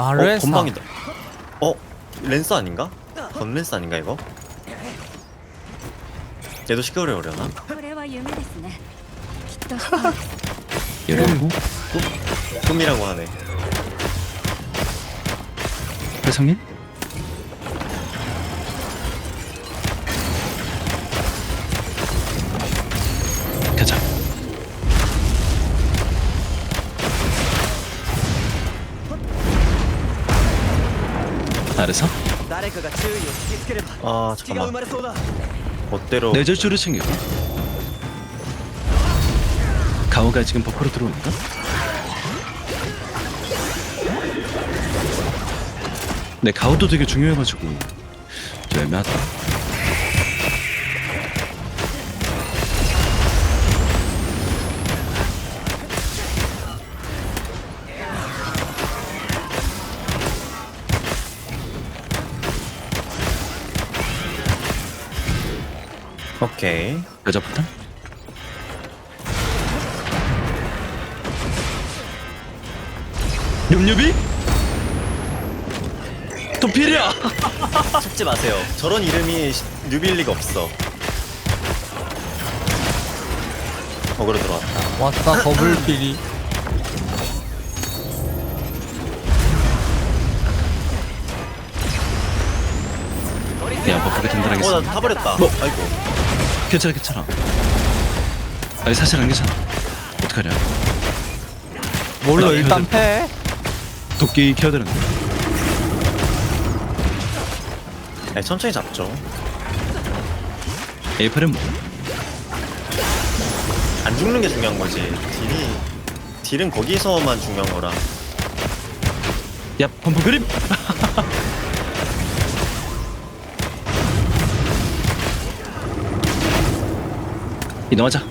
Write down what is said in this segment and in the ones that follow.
아 어, 레사 건방이다. 어, 렌스 아닌가? 건 렌스 아닌가 이거? 얘도 시끄러워 오려나? これは夢ですねきっとそうです 열고 꿈이라고 하네. 회상님 誰かが注意を引きつければ 아 隙が生 잠깐만. まれそうだ 멋대로 내 절주를 챙겨 가오가 지금 버퍼로 들어오니까 네 가오도 되게 중요해가지고 좀 애매하다 오케이. 여자 포탄 엽엽이 도필이야 속지 마세요. 저런 이름이 시- 뉴빌 리가 없어. 어그로 들어왔다. 왔다 더블킬이 야 버퍼가 어, 든든하겠어 나 타버렸다. 뭐? 아이고. 괜찮아 괜찮아 아니 사실 안 괜찮아 어떡하냐 뭘로 나 일단 패 도끼 켜야 되는데 네, 천천히 잡죠. 에이팔은 뭐안 죽는 게 중요한 거지. 딜이 딜은 거기서만 중요한 거라. 야, 펌프 그립! 이동하자.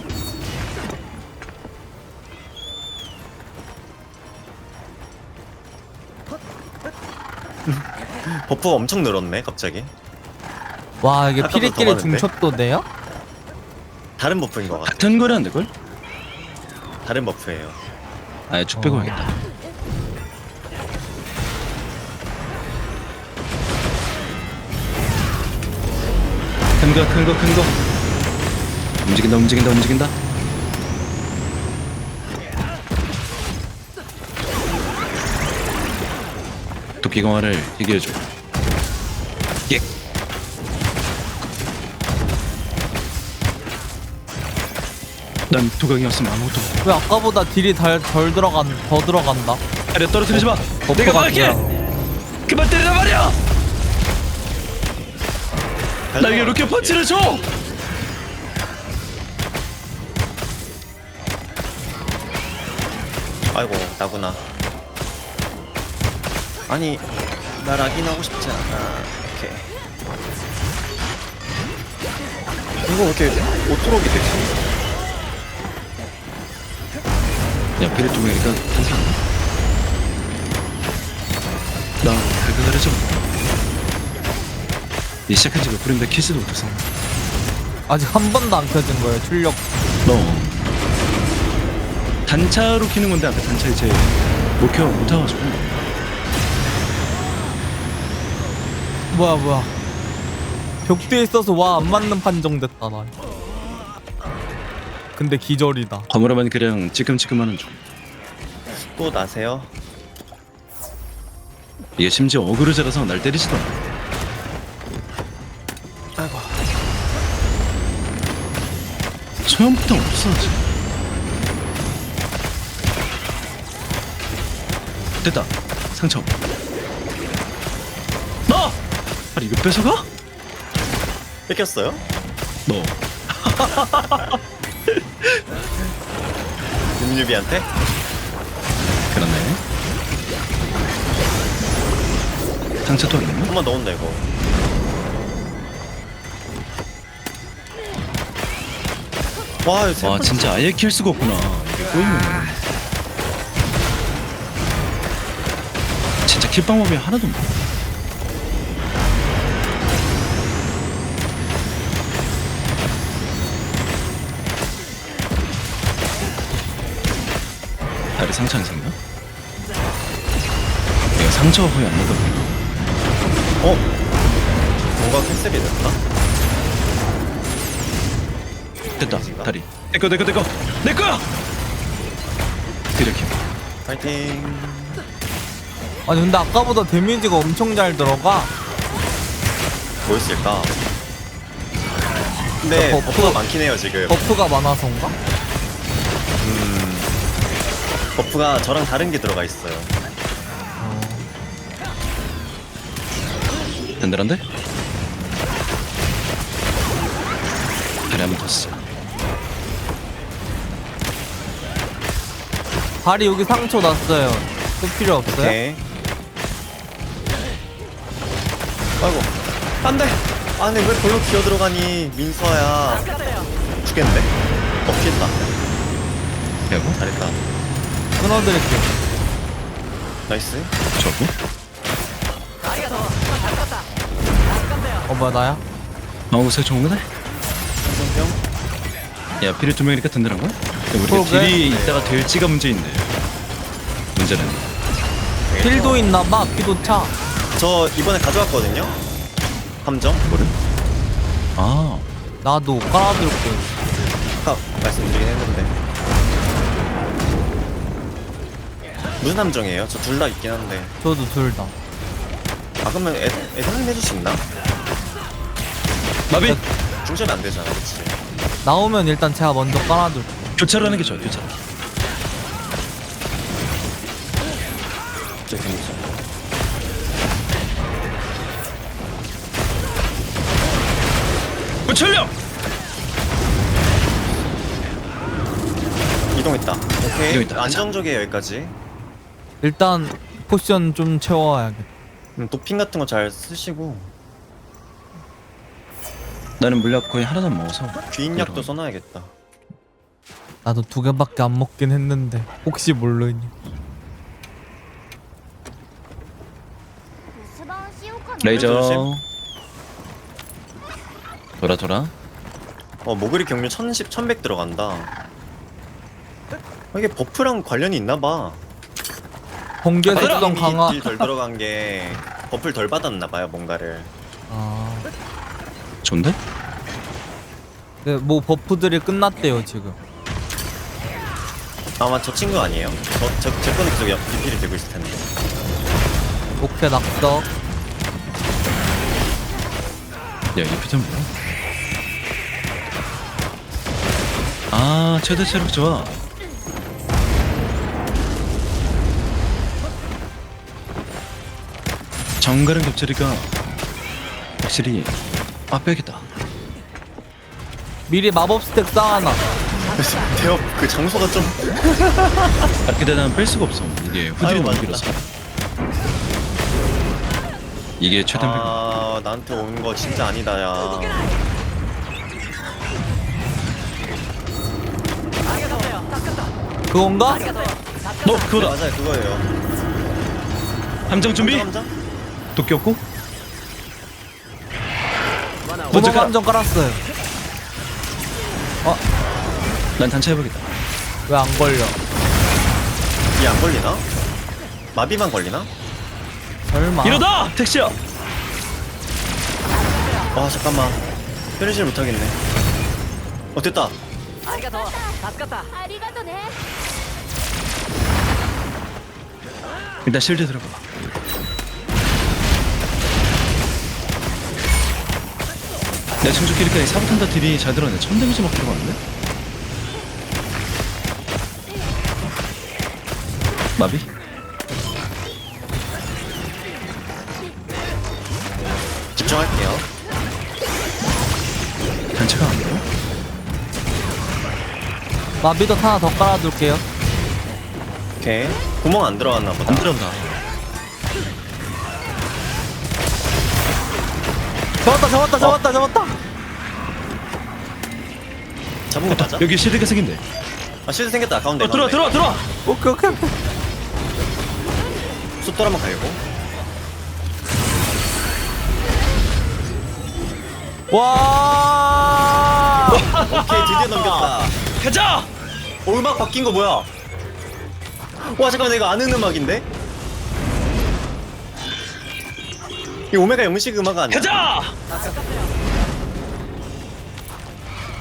버프가 엄청 늘었네, 갑자기. 와 이게 아까보다 피리끼리 많은데? 중첩도 돼요? 다른 버프인 것 같아. 같은 거는 안 될걸? 다른 버프예요. 아예 쭉 빼고 어. 하겠다. 큰 거, 큰 거, 큰 거. 움직인다, 움직인다, 움직인다. 도끼 강화를 해결해줘. 예. 난 도강이었으면 아무것도 왜 아까보다 딜이 덜, 덜 들어간 더 들어간다 아래 떨어뜨리지 마. 버프가 내가 막을게. 그만 때리란 말이야. 나에게 로켓 펀치를 줘. 아이고, 나구나. 아니, 나 락인하고 싶지 않아. 오케이. 이거 왜 이렇게 오토록이 되지? 야, 피를 쪽이니까 탄생. 나 발각을 해줘. 이 시작한 지몇 분인데 키스도 못해서. 아직 한 번도 안 켜진 거예요 출력 너 단차로 키는 건데 아까 단차 이제 못 켜 못해가지고. 뭐야 뭐야 벽대에 있어서 와 안 맞는 판정 됐다 나 근데 기절이다 과무라만 그냥 찌끔찌끔하는 중. 또 나세요? 이게 심지어 어그로제라서 날 때리지도 않아. 아이고. 소형부터 없어 지금. 됐다 상처 너! 아니 이거 뺏어가? 뺏겼어요? 너 윤유비한테? 그렇네 상처도 안 냈나? 한번더 온다, 이거. 와, 이거 세와 번- 진짜 아예 킬 수가 없구나 이게 꼬이면 킬 방법이 하나도 없네 다리 상처 안 생겨? 내가 상처가 거의 안 나더라고. 어? 뭔가 됐나? 됐다. 데미지가? 다리. 내꺼 내꺼 내꺼 내 거야. 이렇게. 파이팅 아니 근데 아까보다 데미지가 엄청 잘 들어가 뭐였을까? 근데 버프- 버프 가 많긴 해요 지금 버프가 많아서인가? 음, 버프가 저랑 다른 게 들어가 있어요 든든한데? 다리 한번 더 쓰자. 발이 여기 상처 났어요 또 필요 없어요? 오케이 아이고 안돼 아니 왜 별로 기어 들어가니 민서야 죽겠는데? 어 피했다 배고 잘했다 끊어드릴게요 나이스 저고. 어 뭐야 나야? 나오세요 좋은 거네. 한성평 야 피를 두 명이니까 든든한 거야? 야, 우리가 그러게. 딜이 있다가 될지가 문제인데. 문제는 힐도 있나 봐 피도 차 저 이번에 가져왔거든요. 함정 뭐를? 아. 나도 깔아둘게 아까 말씀드리긴 했는데. 무슨 함정이에요? 저 둘 다 있긴 한데. 저도 둘다. 아 그러면 애, 애드님 해줄 수 있나? 마비? 중첩이 안 되잖아 그치? 나오면 일단 제가 먼저 깔아둘게 교차로 하는 게 좋아 교차로. 저 경기죠 교철력. 이동했다 오케이 이동했다. 안정적이에요 여기까지 일단 포션 좀 채워야겠다 음, 도핑 같은 거 잘 쓰시고 나는 물약 거의 하나도 안 먹어서. 귀인약도 이런. 써놔야겠다 나도 두 개밖에 안 먹긴 했는데 혹시 모르니 留守番しようかな 레이저. 조심. 돌아 돌아. 어 모그리 경류 1010, 1100 들어간다 어, 이게 버프랑 관련이 있나봐 번개 속성 강화 딜 덜 들어간 게 버프를 덜 받았나봐요 뭔가를 아, 좋은데? 네, 뭐 버프들이 끝났대요 지금 아마 저 친구 아니에요? 저, 저, 제 거는 계속 옆 리필이 되고 있을 텐데 오케이 낙석 야, 이 피전 뭐야? 아, 최대 체력 좋아. 정갈은 겹치니까 확실히 빡빼겠다. 미리 마법 스택 쌓아놔 대업 그 장소가 좀 그렇게 되면 뺄 수가 없어. 이게 아이고, 맞다. 길어서. 이게 최대 아... 아 나한테 오는 거 진짜 아니다 야 그건가? 너 그거다. 맞아요 그거예요 함정 준비. 함정? 도끼 없고. 먼저 구멍. 함정 깔았어요 난 단차 해보겠다. 왜 안 걸려 이안 걸리나? 마비만 걸리나? 설마 이러다 택시야. 와 잠깐만 페르시를 못하겠네 어 됐다 ありがとう助かったありがとね 일단 실드 들어가. 내 충족 기리까지 사부탄다 딜이 잘 들어가네. 천 데미지 막 들어가는데? 마비? 집중할게요 마비도 하나 더 깔아둘게요 오케이 구멍 안 들어갔나 보다 안 들어간다. 잡았다 잡았다 잡았다 잡았다 잡은 거 맞아? 여기 실드가 생긴대. 아 실드 생겼다 가운데 어. 들어와, 들어와! 오케이 오케이 오케이. 숫돌 한번 갈고 와 오케이 드디어 넘겼다 가자! 어 음악 바뀐 거 뭐야 와 잠깐만 이거 아는 음악인데? 이 오메가 영식 음악가 아니야? 가자!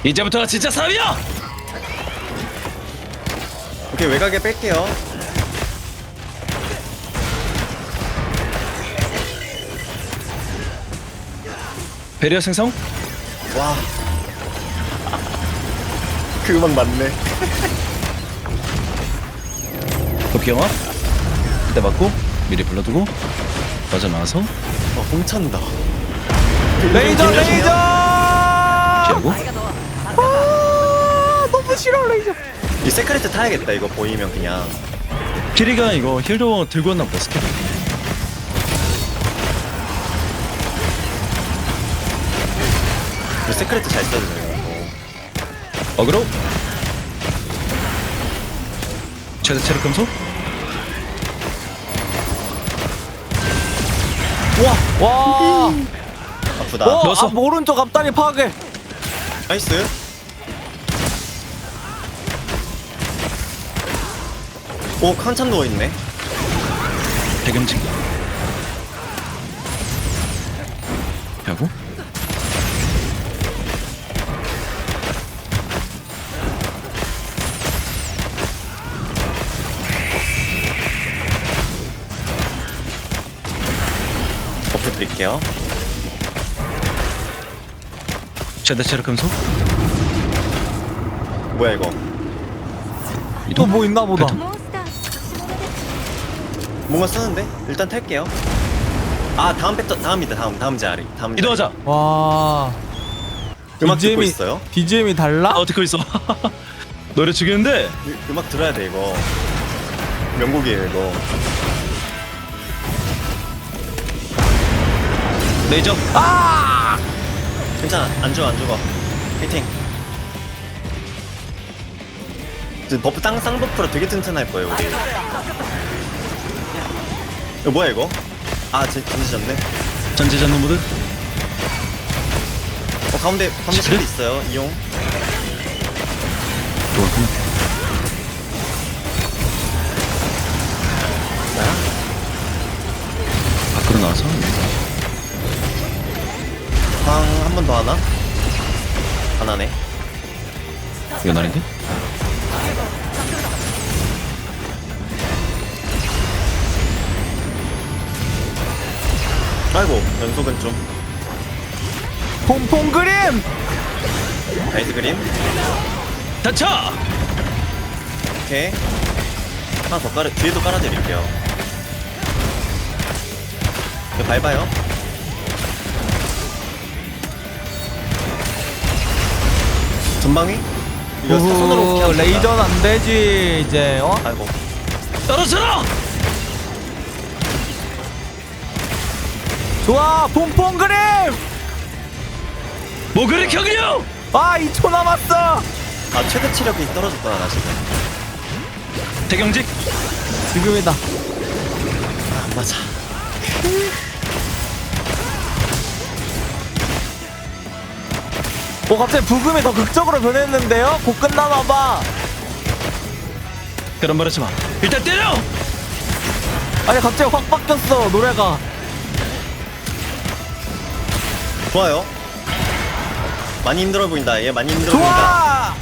이제부터 진짜 싸움이야! 오케이 외곽에 뺄게요. 배리어 생성? 와. 그 음악 맞네. 도피영화? 이때 맞고 미리 불러두고 빠져나와서 어, 훔찬다. 레이저 레이저 피하고 아 너무 싫어 레이저 이 세크레트 타야겠다 이거 보이면 그냥. 키리가 이거 힐도 들고 왔나 보다 스킬 이 세크레트 잘 써주네. 어그로 최대 체력 금속 와 아프다. 어, 넣었어. 앞 오른쪽 앞다리 파괴 나이스. 오 칸참 누워 있네. 대금징 갈게요. 제대체로 금속? 뭐야 이거? 또 뭐 있나 보다. 뭔가 쓰는데? 일단 탈게요. 아 다음 패턴 다음이다 다음 다음 자리 다음 자리. 이동하자. 와. 음악 듣고 BGM이 있어요? BGM이 달라? 아, 어 듣고 있어. 노래 죽이는데. 음악 들어야 돼 이거. 명곡이에요 이거. 레이저 괜찮아 안 죽어 안 죽어. 화이팅. 그 버프 땅 쌍버프로 되게 튼튼할 거예요 우리. 이거 뭐야 이거? 아 제, 던지셨네. 전제전능 모드 어 가운데 가운데? 실드 있어요 이용. 밖으로 나와서 방 한 번 더 하나? 안 하네. 이건 아닌데? 아이고 연속은 좀 퐁퐁 그림 나이스 그림. 다쳐! 오케이. 하나 더 깔아 뒤에도 깔아드릴게요. 이거 밟아요. 전방위? 이거 손으로 피하면 된다. 레이저는 안 되지 이제 어? 아이고 떨어져라! 좋아 퐁퐁 그림 모그리 경류! 아 2초 남았어 아 최대 체력이 떨어졌구나 나 지금. 대경직 지금이다 아, 안 맞아. 어 갑자기 부금이 더 극적으로 변했는데요? 곧 끝나나봐 그런 말 하지 마 일단 때려! 아니 갑자기 확 바뀌었어 노래가 좋아요. 많이 힘들어 보인다. 얘 많이 힘들어 보인다. 좋아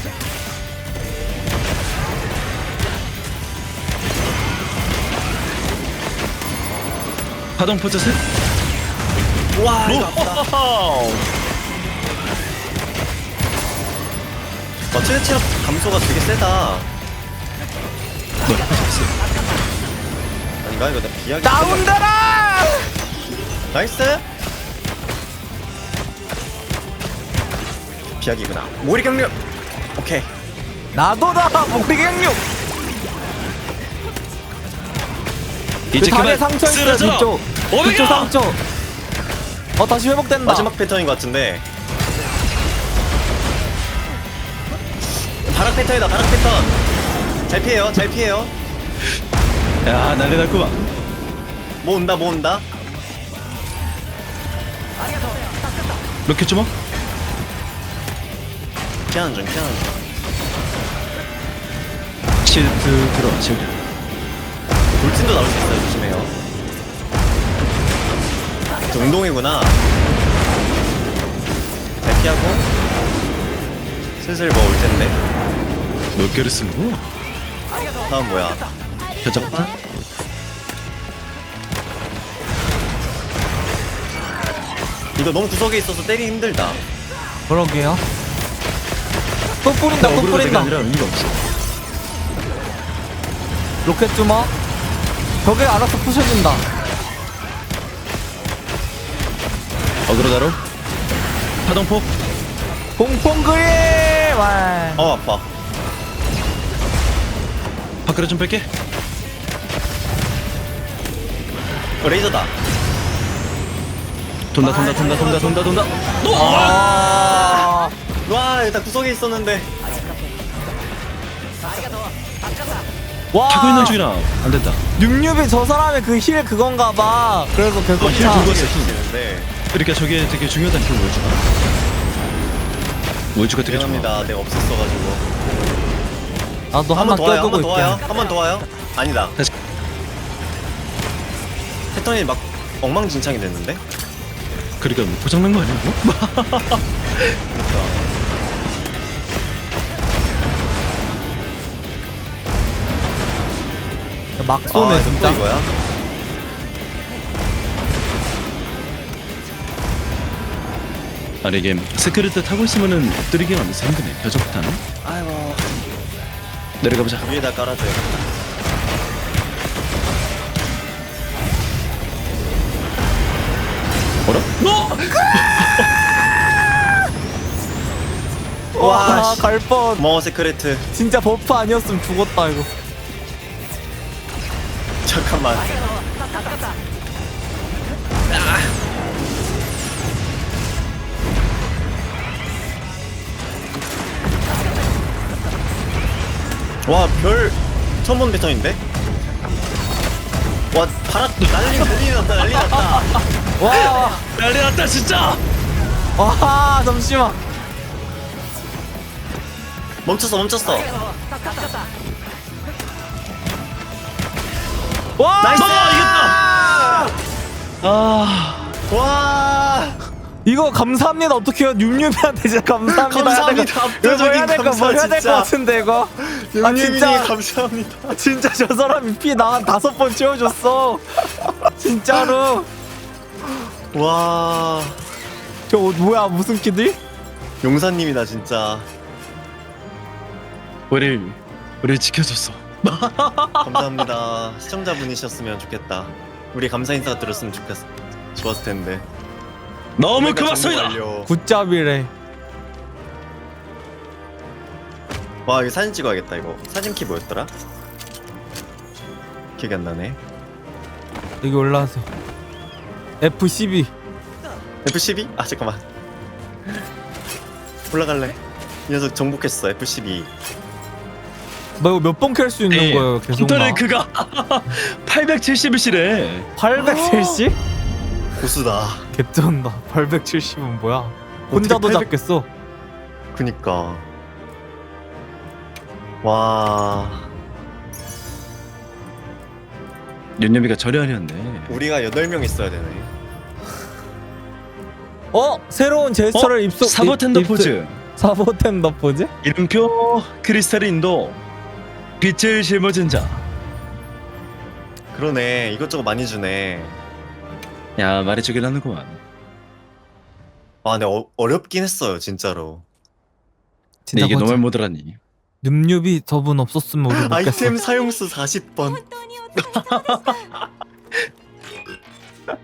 파동 포즈 셋 와 이거 아프다. 어, 최대 체력 감소가 되게 세다. 아닌가 이거 나 비하기. 다운되라 나이스. 비하기구나. 모리 경력. 오케이. 나도다 목리경육 이제 그 다리에 그만 상처 있어요 쓰러져! 뒤쪽 뒤쪽 오메가! 상처 어 다시 회복된다 마지막 패턴인 것 같은데. 패턴이다. 바락 패턴. 잘 피해요. 잘 피해요. 야 난리 났구만 뭐 온다. 뭐 온다. 로켓 주먹 피하는 중. 피하는 중. 실드 들어와 실드 돌진도 나올 수 있어요. 조심해요. 중동이구나. 잘 피하고. 슬슬 뭐 올 텐데. 몇 개를 쓴 거야? 다음 뭐야? 표적판? 이거 너무 구석에 있어서 때리기 힘들다. 그러게요. 또 뿌린다, 또 어그로가 뿌린다. 아니라 의미가 없어. 로켓 주머. 벽에 알아서 부셔진다. 어그로 다로. 파동폭. 공포 그림! 와. 어 아파. 밖으로 좀 뺄게. 어, 레이저다. 돈다 돈다 돈다 돈다 돈다 돈다. 아. 와 일단 구석에 있었는데. 와. 타고 있는 중이라 안 됐다. 육육이 저 사람의 그 힐 그건가 봐. 그래서 계속 어, 힐 차. 긁었어, 힐. 있는데. 그러니까 저게 되게 중요하다는 게 우울주가. 우울주가 되게 좋아. 미안합니다. 내가 없었어가지고. 나도 한 한번 번더 와요. 한 번더 와요. 있게. 한 번 더 와요. 아니다. 다시. 패턴이 막 엉망진창이 됐는데. 그러니까 뭐 고장난 거 아니야? 뭐? 막 쏘네 아, 진짜. 또 이거야? 아니 이게 스크리트 타고 있으면은 엎드리기가 완전 힘드네. 표적판은. 아이고. 내려가 보자. 위에다 깔아줘야겠다. 어라? 어? 와, 와, 씨. 갈 뻔. 고마워 세크레트. 진짜 버프 아니었으면 죽었다 이거. 잠깐만. 와, 별 처음 본 패턴인데? 와, 바람 난리 난리 났다 난리 났다. 와, 난리 났다 진짜. 와, 잠시만. 멈췄어 멈췄어. 와, 나이스! 아. 와, 이거 감사합니다. 어떻게 해요? 육육이한테 진짜 감사합니다. 감사합니다. 이거 뭐 해야 압도적인 될까? 뭐 감사, 해야 될 것 진짜. 같은데 이거. 아 윤유민이 진짜 감사합니다. 진짜 저 사람이 피나한 다섯 번 채워줬어. 진짜로. 와, 저 옷 뭐야 무슨 키들? 용사님이다 진짜. 우리를 우리를 지켜줬어. 감사합니다. 시청자분이셨으면 좋겠다. 우리 감사 인사 들었으면 좋겠 좋았을 텐데. 너무 고맙습니다. 굿잡이래. 와 이거 사진 찍어야겠다 이거. 사진 키 뭐였더라? 기억이 안 나네. 여기 올라와서. F12. F12? 아 잠깐만. 올라갈래. 이 녀석 정복했어 F12. 뭐 이거 몇 번 캘 수 있는 거예요? 계속 나. 네. 인터넷 그가 870이시래. 870? 고수다. 개쩐다. 870은 뭐야? 혼자도 800? 잡겠어. 그니까. 와 윤여미가 저렴이었네. 우리가 8명 있어야 되네. 어? 새로운 제스처를 입속 사보텐더 입- 입- 포즈. 사보텐더 포즈? 이름표 크리스탈 인도 빛을 짊어진 자. 그러네 이것저것 많이 주네. 야 말해주긴 하는구만. 아 근데 어, 어렵긴 했어요 진짜로. 근데 이게 보자. 너무 못하라니. 늠름이 저분 없었으면 우리 못 깼어. 아이템 사용수 40번. 本当にお疲れ様でした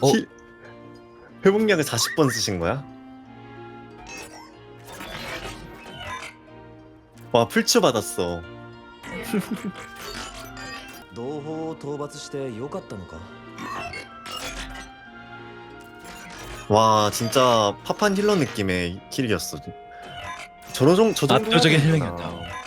어? 히- 회복약을 40번 쓰신 거야? 와 풀츠 받았어. 同胞を討伐してよかったのか 와 진짜 파판 힐러 느낌의 킬이었어. 저런 정, 저 정도 압도적인 해야 되는구나. 힐링이었다.